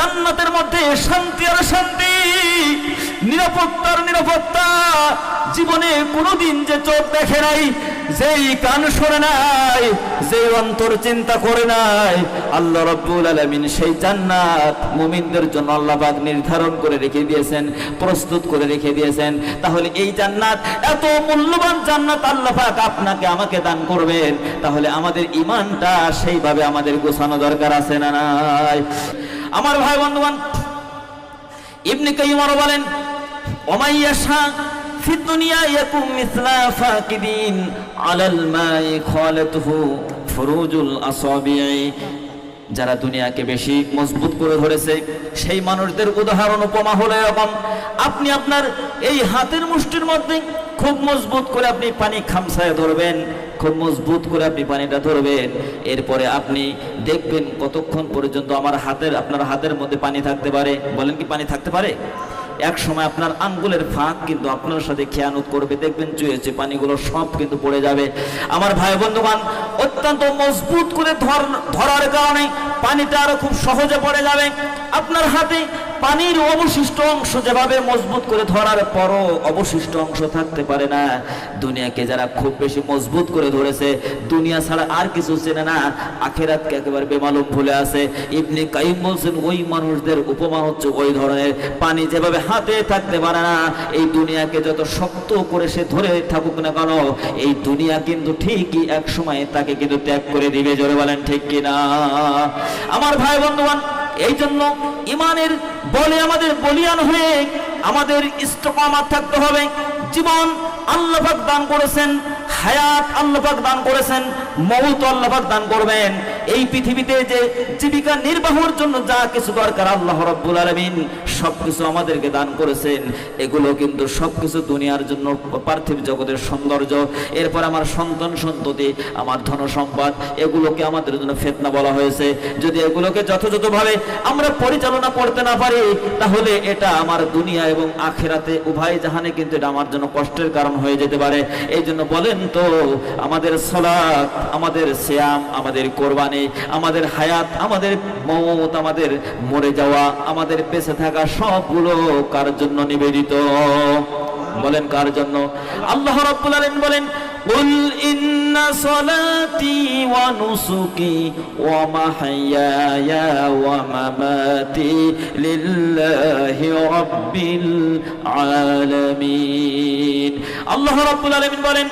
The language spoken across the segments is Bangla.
জান্নাতের মধ্যে শান্তি আর শান্তি, নিরাপত্তার নিরাপত্তা। জীবনে কোনোদিন যে চোখ দেখে নাই, যেই কান শোনে নাই, যেই অন্তর চিন্তা করে নাই, আল্লাহ রব্বুল আলামিন সেই জান্নাত মুমিনদের জন্য আল্লাহ পাক নির্ধারণ করে রেখে দিয়েছেন, প্রস্তুত করে রেখে দিয়েছেন। তাহলে এই জান্নাত, এত মূল্যবান জান্নাত আল্লাহ পাক আপনাকে আমাকে দান করবেন। তাহলে আমাদের ইমানটা সেইভাবে আমাদের গোছানো দরকার আছে না নাই? আমার ভাই বন্ধুগণ ইবনে কাইয়িম আরো বলেন ওমাইয়াশা في الدنيا يكون مثل فاقدين على الماء خالته فروج الأصابع যারা দুনিয়াকে বেশি মজবুত করে ধরেছে, সেই মানুষদের উদাহরণ উপমা হলো এরকম, আপনি আপনার এই হাতের মুষ্টির মধ্যে খুব মজবুত করে আপনি পানি খামসায় ধরবেন, খুব মজবুত করে আপনি পানিটা ধরবেন, এরপরে আপনি দেখবেন কতক্ষণ পর্যন্ত আমার হাতের, আপনার হাতের মধ্যে পানি থাকতে পারে। বলেন কি পানি থাকতে পারে? এক সময় আপনার আঙ্গুলের ফাঁক কিন্তু আপনার সাথে খেয়ানত করবে, দেখবেন চুয়েছে পানিগুলো সব কিন্তু পড়ে যাবে। আমার ভাই বন্ধুবান অত্যন্ত মজবুত করে ধর ধরার কারণে পানিটা আরও খুব সহজে পড়ে যাবে। আপনার হাতে পানির অবশিষ্ট অংশ যেভাবে মজবুত করে ধরার পরও অবশিষ্ট অংশ থাকতে পারে না। দুনিয়াকে যারা খুব বেশি মজবুত করে ধরেছে, দুনিয়া ছাড়া আর কিছু চেনে না। আখেরাতকে একেবারে বেমালুম ভুলে আছে। ইবনে কাইম বলছেন, ওই মানুষদের উপমা হচ্ছে ওই ধরনের। পানি যেভাবে হাতে থাকতে পারে না, এই দুনিয়াকে যত শক্ত করে সে ধরে থাকুক না কেন, এই দুনিয়া কিন্তু ঠিকই এক সময় তাকে কিন্তু ত্যাগ করে দিবে। জোরে বলেন ঠিক কিনা? আমার ভাই বন্ধুগণ এই জন্য ইমানের বলে আমাদের বলিয়ান হয়ে আমাদের ইস্তকামাত থাকতে হবে। জীবন আল্লাহাক দান করেছেন, হায়াত আল্লাহাক দান করেছেন মৌত আল্লাহ দান করবেন। এই পৃথিবীতে যে জীবিকা নির্বাহের জন্য যা কিছু দরকার আল্লাহ রাব্বুল আলামিন সবকিছু আমাদেরকে দান করেছেন। এগুলো কিন্তু সবকিছু দুনিয়ার জন্য পার্থিব জগতের সৌন্দর্য। এরপর আমার সন্তান সন্ততি, আমার ধন সম্পদ, এগুলোকে আমাদের জন্য ফেতনা বলা হয়েছে। যদি এগুলোকে যথাযথভাবে আমরা পরিচালনা করতে না পারি, তাহলে এটা আমার দুনিয়া এবং আখেরাতে উভয় জাহানে কিন্তু এটা আমার জন্য কষ্টের কারণ হয়ে যেতে পারে। এই জন্য বলেন তো, আমাদের সলাৎ আমাদের শ্যাম আমাদের কোরবানি আমাদের হায়াত আমাদের মৌত আমাদের মরে যাওয়া আমাদের বেঁচে থাকা সবগুলো কার জন্য নিবেদিত বলেন কার জন্য আল্লাহ রাব্বুল আলামিন বলেন قل إن صلاتي ونسكي ومحياي ومماتي لله رب العالمين আল্লাহ রাব্বুল আলামিন বলেন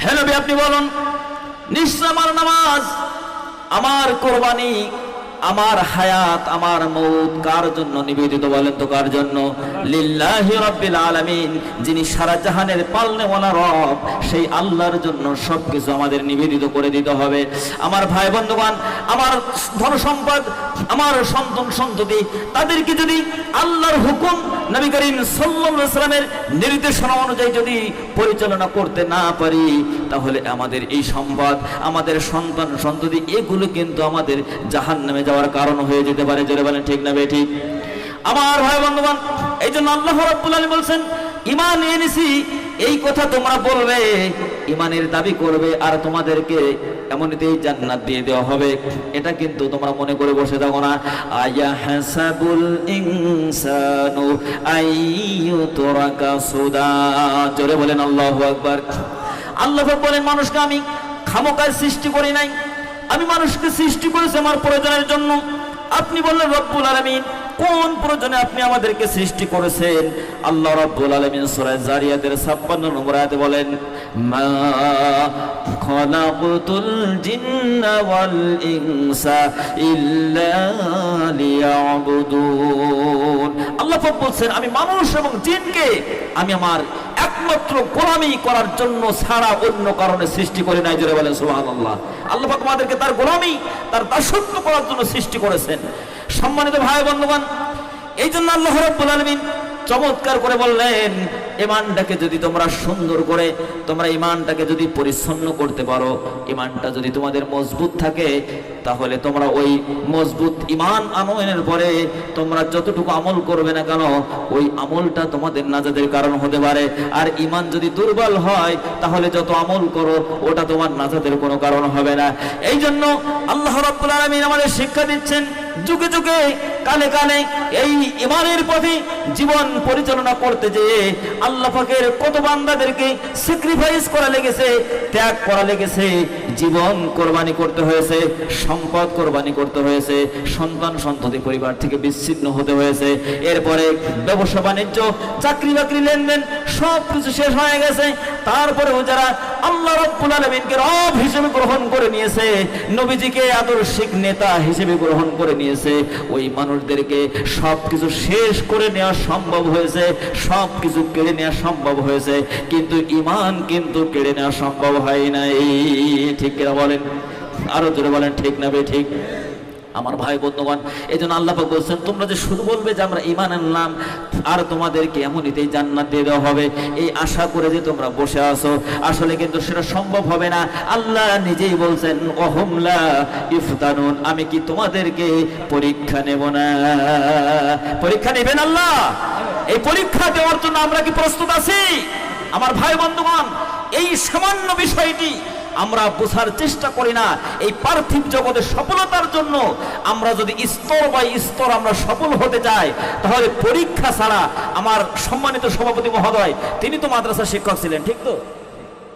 হে নবী আপনি বলুন নিশ্চয় আমার নামাজ আমার কোরবানি আমার হায়াত, আমার মৌত কার জন্য নিবেদিত বলেন তো কার জন্য? লিল্লাহি রাব্বিল আলামিন, যিনি সারা জাহানের পালনেওয়ালা রব, সেই আল্লাহর জন্য সবকিছু আমাদের নিবেদিত করে দিতে হবে। আমার ভাই বন্ধুগণ, আমার ধন সম্পদ, আমার সন্তান সন্ততি, তাদেরকে যদি আল্লাহর হুকুম নবী করিম সাল্লাল্লাহু আলাইহি সাল্লামের নির্দেশনা অনুযায়ী যদি পরিচালনা করতে না পারি, তাহলে আমাদের এই সম্পদ, আমাদের সন্তান সন্ততি, এগুলো কিন্তু আমাদের জাহান্নামে যাওয়ার কারণ হয়ে যেতে পারে, জোরে বলেন, ঠিক না বেঠিক আমার ভাই বন্ধুগণ এই জন্য আল্লাহ রাব্বুল আলামিন বলছেন ঈমান এনেছি, এই কথা তোমরা বলবে, ইমানের দাবি করবে, আর তোমাদেরকে এমনিতেই জান্নাত দিয়ে দেওয়া হবে। এটা কিন্তু তোমরা মনে করে বসে থাকো না। আয়া হাসাবুল ইনসানু আইয়ুতরাকা সুদা। জোরে বলেন, আল্লাহু আকবার। আল্লাহ বলেন, মানুষকে আমি খামোকায় সৃষ্টি করি নাই আমি মানুষকে সৃষ্টি করেছি আমার প্রয়োজনের জন্য। আপনি বললেন, রব্বুল আলামিন, কোন প্রয়োজনে আপনি আমাদেরকে সৃষ্টি করেছেন? আল্লাহ রব্বুল আলামিন সূরা জারিয়াদের 56 নম্বর আয়াতে বলেন, মা খলাকতুল জিন্না ওয়াল ইনসা ইল্লা লিয়াবুদুন। আল্লাহ বলছেন, আমি মানুষ এবং জিনকে, আমি আমার একমাত্র গোলামি করার জন্য ছাড়া অন্য কারণে সৃষ্টি করে নাই, জোরে বলেন সোহান আল্লাহ আল্লাহ আমাদেরকে তার গোলামি, তার দাসত্ব করার জন্য সৃষ্টি করেছেন। সম্মানিত ভাই বন্ধুগণ এই জন্য আল্লাহ রব্বুল আলামিন চমৎকার করে বললেন, ইমানটাকে যদি তোমরা সুন্দর করে, তোমরা ইমানটাকে যদি পরিচ্ছন্ন করতে পারো, ইমানটা যদি তোমাদের মজবুত থাকে, তাহলে তোমরা ওই মজবুত ইমান আনয়নের পরে তোমরা যতটুকু আমল করবে না কেন, ওই আমলটা তোমাদের নাজাদের কারণ হতে পারে। আর ইমান যদি দুর্বল হয়, তাহলে যত আমল করো, ওটা তোমার নাজাদের কোনো কারণ হবে না। এই জন্য আল্লাহ রাব্বুল আলামিন আমাদের শিক্ষা দিচ্ছেন, যুগে যুগে কালে কালে এই ইমানের পথে জীবন পরিচালনা করতে যেয়ে আল্লাহ পাকের কত বান্দাদেরকে স্যাক্রিফাইস করা লেগেছে, ত্যাগ করা লেগেছে, জীবন কোরবানি করতে হয়েছে, সম্পদ কোরবানি করতে হয়েছে, সন্তান সন্ততি পরিবার থেকে বিচ্ছিন্ন হতে হয়েছে। এরপরে ব্যবসা বাণিজ্য, চাকরি বাকরি লেনদেন সব কিছু শেষ হয়ে গেছে। তারপরেও যারা আল্লাহ রব্বুল আলমিনকে রব হিসেবে গ্রহণ করে নিয়েছে, নবীজিকে আদর্শিক নেতা হিসেবে গ্রহণ করে নিয়েছে, ওই মানুষদেরকে সব কিছু শেষ করে নেওয়া সম্ভব হয়েছে সব কিছু কেড়ে নেওয়া সম্ভব হয়েছে, কিন্তু ইমান কিন্তু কেড়ে নেওয়া সম্ভব হয় নাই। ঠিক কিনা বলেন? আরও জোরে বলেন, ঠিক না বে ঠিক? আমার ভাই বন্ধুগণ এই জন্য আল্লাহ বলছেন, তোমরা যে শুধু বলবে যে আমরা ইমান আনলাম আর তোমাদেরকে এমনিতেই জান্নাত দিয়ে দেওয়া হবে। এই আশা করে যে তোমরা বসে আছো, আসলে কিন্তু সেটা সম্ভব হবে না। আল্লাহ নিজেই বলছেন অহমলা ইফতানুন, আমি কি তোমাদেরকে পরীক্ষা নেব না? পরীক্ষা নেবেন আল্লাহ? এই পরীক্ষা দেওয়ার জন্য আমরা কি প্রস্তুত আছি? আমার ভাই বন্ধুগণ, এই সামান্য বিষয়টি আমরা বোঝার চেষ্টা করি না। এই পার্থিব জগতে সফলতার জন্য আমরা যদি স্তর বা স্তর আমরা সফল হতে চাই, তাহলে পরীক্ষা ছাড়া আমার সম্মানিত সভাপতি মহোদয়, তিনি তো মাদ্রাসা শিক্ষক ছিলেন, ঠিক তো?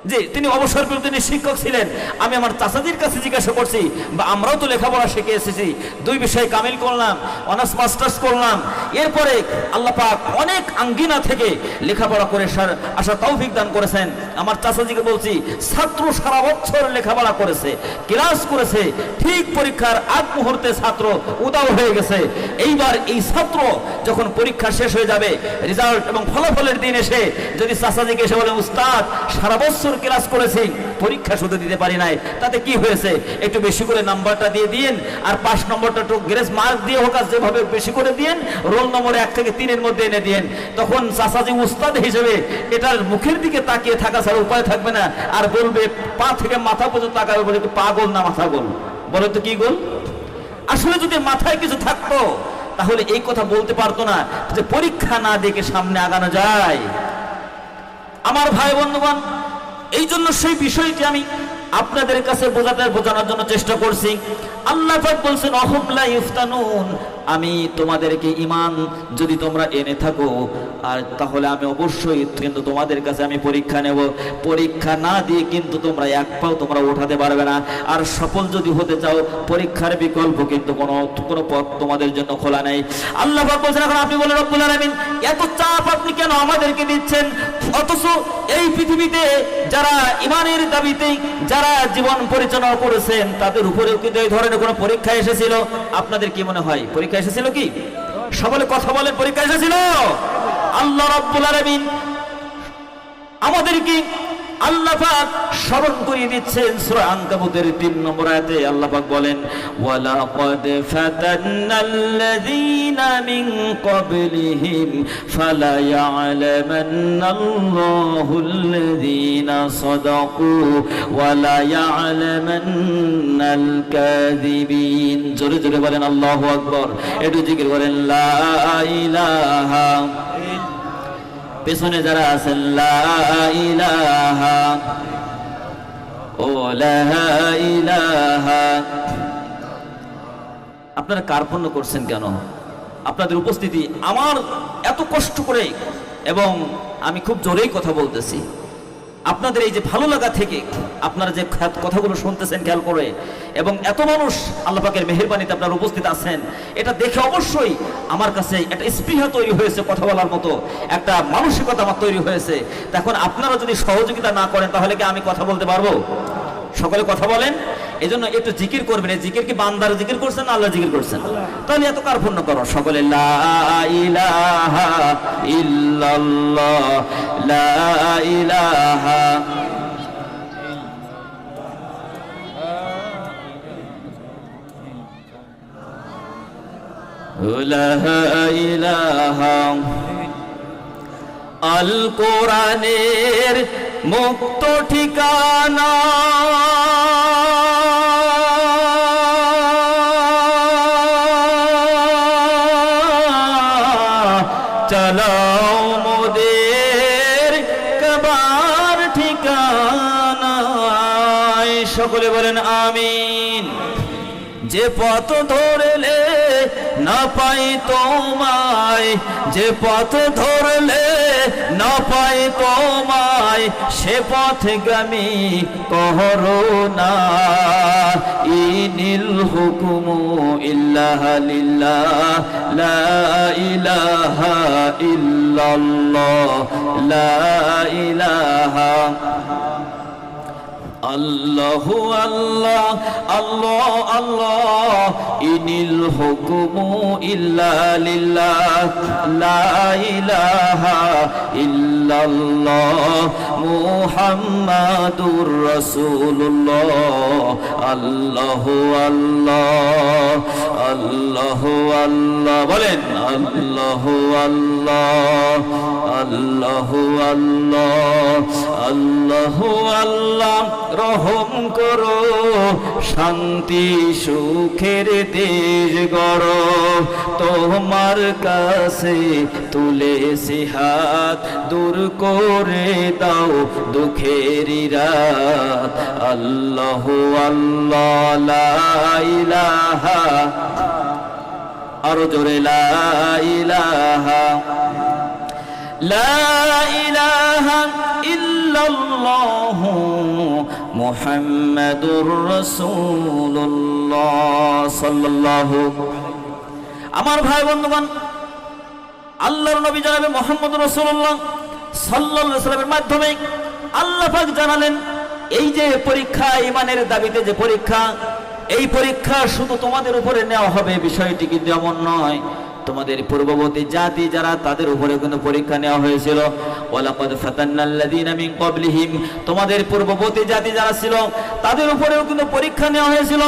জি তিনি অবসর বিরতি শিক্ষক ছিলেন। আমি আমার চাচাজির কাছে জিজ্ঞাসা করছি, বা আমরাও তো লেখাপড়া শিখে এসেছি। দুই বিষয়ে কামিল করলাম, অনার্স, মাস্টার্স করলাম। এরপরে আল্লাহ পাক অনেক আঙ্গিনা থেকে লেখাপড়া করে সার- আসার তৌফিক দান করেছেন। আমার চাচাজিকে বলছি, ছাত্র সারা বছর লেখাপড়া করেছে, ক্লাস করেছে, ঠিক পরীক্ষার আগ মুহূর্তে ছাত্র উদাও হয়ে গেছে। এইবার এই ছাত্র যখন পরীক্ষা শেষ হয়ে যাবে, রেজাল্ট এবং ফলাফলের দিন এসে যদি চাচাজিকে এসে বলে, উস্তাদ, সারা বছর ক্লাস করেছি, পরীক্ষা শুধু দিতে পারি নাই। তাতে কি হয়েছে? একটু বেশি করে নাম্বারটা দিয়ে দিন আর পাঁচ নম্বরটা একটু গ্রেস মার্ক দিয়ে হোক যেভাবে বেশি করে দিন রোল নম্বর এক থেকে তিনের মধ্যে এনে দিন তখন চাচাজি উস্তাদ হিসেবে এটার মুখের দিকে তাকিয়ে থাকা ছাড়া উপায় থাকবে না, আর বলবে, পা থেকে মাথা পর্যন্ত তাকাবে বলে কি পা গোল না মাথা গোল? বলে তো কি গোল? আসলে যদি মাথায় কিছু থাকতো, তাহলে এই কথা বলতে পারতো না যে পরীক্ষা না দেখে সামনে আগানো যায়। আমার ভাই বন্ধুগণ এই জন্য সেই বিষয়টি আমি আপনাদের কাছে বোঝাতে, বোঝানোর জন্য চেষ্টা করছি। আল্লাহ পাক বলছেন অহমলা ইফতানুন। আমি তোমাদেরকে ইমান যদি তোমরা এনে থাকো, আর তাহলে আমি অবশ্যই কিন্তু তোমাদের কাছে আমি পরীক্ষা নেব। পরীক্ষা না দিয়ে কিন্তু তোমরা এক পাও তোমরা উঠাতে পারবে না। আর সফল যদি হতে চাও, পরীক্ষার বিকল্প কিন্তু কোনো কোনো পথ তোমাদের জন্য খোলা নেই। আল্লাহ পাক বলছেন, এখন আপনি বলেন, রব্বুল আলামিন, এত চাপ আপনি কেন আমাদেরকে দিচ্ছেন? অথচ এই পৃথিবীতে যারা ইমানের দাবিতে, যারা জীবন পরিচালনা করেছেন, তাদের উপরেও কিন্তু এই ধরনের কোনো পরীক্ষা এসেছিল? আপনাদের কি মনে হয়? পরীক্ষা এসেছিল কি? সকলে কথা বলেন, পরীক্ষা এসেছিল? আল্লাহ রব্বুল আলমিন আমাদেরকে আল্লাহ পাক স্মরণ করিয়ে দিচ্ছেন সূরা আনকাবুতের 3 নম্বর আয়াতে আল্লাহ বলেন, ওয়ালাকাদ ফাতান্নাল্লাযীনা মিন ক্বাবলিহিম ফালা ইয়ালামান্নাল্লাহুল্লাযীনা সাদাকু ওয়ালা ইয়ালামান্নাল কাযিবিন। জোরে জোরে বলেন আল্লাহু আকবার। একটু জিকির করেন, লা ইলাহা পেছনে যারা আছেন ও আপনারা কার্পণ্য করছেন কেন? আপনাদের উপস্থিতি আমার এত কষ্ট করে, এবং আমি খুব জোরেই কথা বলতেছি। আপনাদের এই যে ভালো লাগা থেকে আপনারা যে কথাগুলো শুনতেছেন, খেয়াল করে। এবং এত মানুষ আল্লাপাকের মেহরবানিতে আপনারা উপস্থিত আছেন, এটা দেখে অবশ্যই আমার কাছে একটা স্পৃহা তৈরি হয়েছে কথা বলার মতো। একটা মানসিকতা আমার তৈরি হয়েছে। তখন আপনারা যদি সহযোগিতা না করেন, তাহলে কি আমি কথা বলতে পারব? সকলে কথা বলেন। এই জন্য একটু জিকির করবেন এই জিকির কি বান্দার জিকির করছেন না আল্লাহ জিকির করছেন তাহলে এত কার্পণ্য করো সকলে লা ইলাহা ইল্লাল্লাহ লা ইলাহা لا إله আল কোরআনের মুক্ত ঠিকানা সকলে বলেন, আমিন। যে পথ ধরলে না পাই তোমায়, যে পথ ধরলে না পাই তোমায়, সে পথ গামি করোনা ইনিল হুকুমু ইল্লাহ লিল্লাহ, লা ইলাহা ইল্লাল্লাহ, লা ইলাহা আল্লাহ আল্লাহ আল্লাহ আল্লাহ, ইনিল হুকুমু ইল্লা লিল্লাহ, লা ইলাহা ইল্লাল্লাহ, মুহাম্মাদুর রাসূলুল্লাহ, আল্লাহ আল্লাহ আল্লাহ আল্লাহ, বলেন আল্লাহ আল্লাহ আল্লাহ আল্লাহ আল্লাহ আল্লাহ। রহম করো, শান্তি, সুখের দেশ গড়। তোমার কাছে তুলে হাত, দূর করে দাও দুঃখের রাত আল্লাহ আল্লাহ, লা ইলাহা, আরও জোরে, লা ইলাহা। لا মোহাম্মদুর রসুল্লাহ সাল্লাহ আমার ভাই বন্ধুগণ, আল্লাহর নবী জানাবে মোহাম্মদ রসুল্লাহ সাল্লাহ সাল্লামের মাধ্যমে আল্লাহ জানালেন, এই যে পরীক্ষা, ইমানের দাবিতে যে পরীক্ষা, এই পরীক্ষা শুধু তোমাদের উপরে নেওয়া হবে, বিষয়টি কিন্তু এমন নয়। তোমাদের পূর্ববর্তী জাতি যারা তাদের উপরে কোনো পরীক্ষা নেওয়া হয়েছিল। ওয়ালাকাদ ফাতান্নাল্লাযীনা মিন ক্বাবলিহিম, তোমাদের পূর্ববর্তী জাতি যারা ছিল, তাদের উপরেও কিন্তু পরীক্ষা নেওয়া হয়েছিল।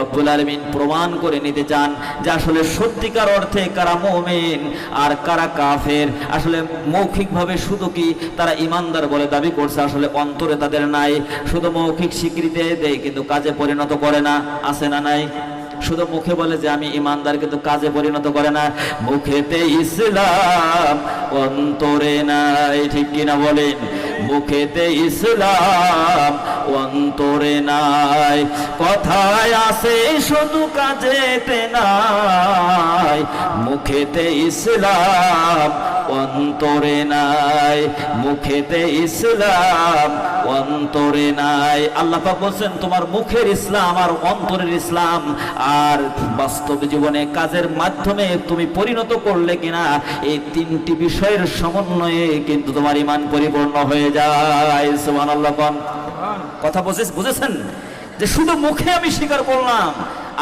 রাব্বুল আলামিন প্রমাণ করে নিতে চান যে আসলে সত্যিকার অর্থে কারা মুমিন আর কারা কাফের। আসলে মৌখিকভাবে শুধু কি তারা ইমানদার বলে দাবি করছে? আসলে অন্তরে তাদের নাই, শুধু মৌখিক স্বীকৃতি দেয়, কিন্তু কাজে পরিণত করে না, আছে না নাই? শুধু মুখে বলে যে আমি ইমানদার, কিন্তু কাজে পরিণত করে না। মুখেতে ইসলাম অন্তরে নাই, ঠিক কিনা বলেন? মুখেতে ইসলাম, অন্তরে নাই। কথায় আছে, শুধু কাজেতে নাই। মুখেতে ইসলাম, অন্তরে নাই। মুখেতে ইসলাম, অন্তরে নাই। আল্লাহ বলছেন, তোমার মুখের ইসলাম আর অন্তরের ইসলাম আর বাস্তব জীবনে কাজের মাধ্যমে তুমি পরিণত করলে কিনা, এই তিনটি বিষয়ের সমন্বয়ে কিন্তু তোমার ইমান পরিপূর্ণ হয়ে যায় কথা বুঝে বুঝেছেন? যে শুধু মুখে আমি স্বীকার করলাম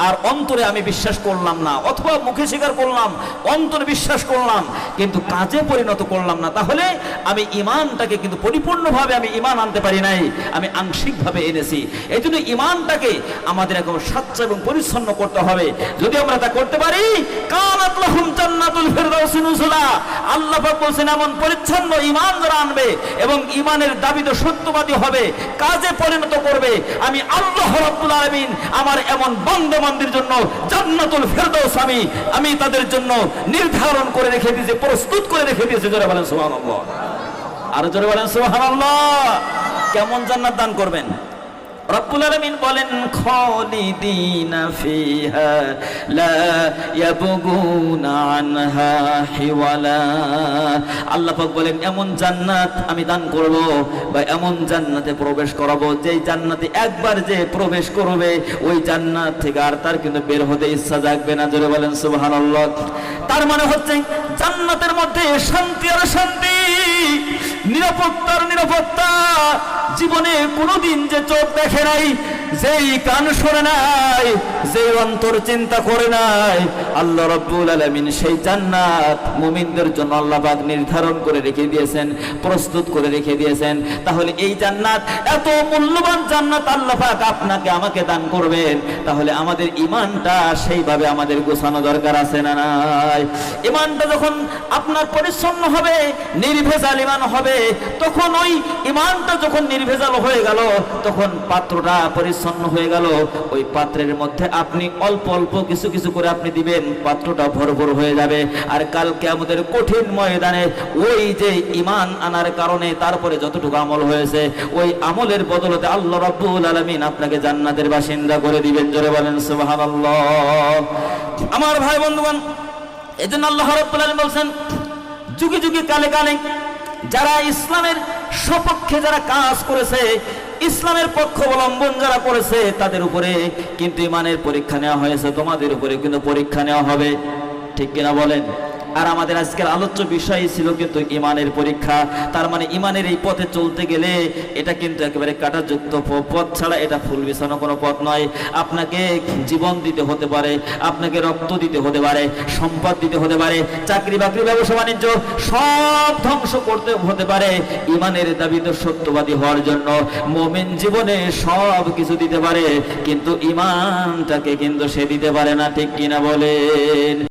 আর অন্তরে আমি বিশ্বাস করলাম না, অথবা মুখে স্বীকার করলাম, অন্তরে বিশ্বাস করলাম, কিন্তু কাজে পরিণত করলাম না, তাহলে আমি ইমানটাকে কিন্তু পরিপূর্ণভাবে আমি ইমান আনতে পারি নাই, আমি আংশিকভাবে এনেছি। এই জন্য ইমানটাকে আমাদের এখন স্বচ্ছ এবং পরিচ্ছন্ন করতে হবে। যদি আমরা তা করতে পারি আল্লাহ বলেন এমন পরিচ্ছন্ন ইমান যারা আনবে এবং ইমানের দাবিতে সত্যবাদী হবে, কাজে পরিণত করবে, আমি আল্লাহ রাব্বুল আলামিন আমার এমন বন্ধবান্ধীর জন্য জান্নাতুল ফেরদৌস আমি আমি তাদের জন্য নির্ধারণ করে রেখে দিয়েছি, প্রস্তুত করে রেখে দিয়েছি, জোরে বলেন সুবহানাল্লাহ। আরও জোরে বলেন সুবহানাল্লাহ। কেমন জান্নাত দান করবেন? রব্বুল বলেন, খালিদিনা ফিহা বলেন, এমন জান্নাত আমি দান করব বা এমন জান্নাতে প্রবেশ করাবো, যেই জান্নাতে একবার যে প্রবেশ করবে, ওই জান্নাত থেকে আর তার কিন্তু বের হতে ইচ্ছা জাগবে না। জোরে বলেন, সুবহানাল্লাহ। তার মানে হচ্ছে, জান্নাতের মধ্যে শান্তি আর শান্তি নিরাপত্তার নিরাপত্তা জীবনে কোনোদিন যে চোখ দেখে নাই যেই কান শোনে নাই, যেই অন্তর চিন্তা করে নাই, আল্লাহ রব্বুল আলামিন সেই জান্নাত মুমিনদের জন্য আল্লাহ পাক নির্ধারণ করে রেখে দিয়েছেন, প্রস্তুত করে রেখে দিয়েছেন। তাহলে এই জান্নাত, এত মূল্যবান জান্নাত আল্লাহ পাক আপনাকে আমাকে দান করবেন। তাহলে আমাদের ইমানটা সেইভাবে আমাদের গোছানো দরকার আছে না নাই? ইমানটা যখন আপনার পরিচ্ছন্ন হবে, নির্ভেজাল ইমান হবে, তখন ওই ইমানটা যখন নির্ভেজাল হয়ে গেল, তখন পাত্রটা পরিচ্ছন্ন হয়ে গেল। ওই পাত্রের মধ্যে আপনি অল্প অল্প কিছু কিছু করে আপনি দিবেন, পাত্রটা ভরভর হয়ে যাবে। আর কালকে আমাদের কঠিন ময়দানে ওই যে ইমান আনার কারণে তারপরে যতটুকু আমল হয়েছে, ওই আমলের বদলতে আল্লাহ রাব্বুল আলামিন আপনাকে জান্নাতের বাসিন্দা করে দিবেন। জোরে বলেন আমার ভাই বন্ধুগণ, এজন্য আল্লাহ রাব্বুল আলামিন বলছেন, যুগে যুগে কালে কালে যারা ইসলামের সপক্ষে যারা কাজ করেছে ইসলামের পক্ষ অবলম্বন যারা করেছে তাদের উপরে কিন্তু ইমানের পরীক্ষা নেওয়া হয়েছে, তোমাদের উপরে কিন্তু পরীক্ষা নেওয়া হবে। ঠিক কিনা বলেন? আর আমাদের আজকের আলোচ্য বিষয় ছিল কিন্তু ইমানের পরীক্ষা। তার মানে ইমানের এই পথে চলতে গেলে এটা কিন্তু একেবারে কাটাযুক্ত পথ ছাড়া এটা ফুল বিছানো কোনো পথ নয়। আপনাকে জীবন দিতে হতে পারে, আপনাকে রক্ত দিতে হতে পারে, সম্পদ দিতে হতে পারে, চাকরি বাকরি, ব্যবসা বাণিজ্য সব ধ্বংস করতে হতে পারে। ইমানের দাবিতে সত্যবাদী হওয়ার জন্য মোমেন জীবনে সব কিছু দিতে পারে, কিন্তু ইমানটাকে কিন্তু সে দিতে পারে না, ঠিক কিনা বলেন?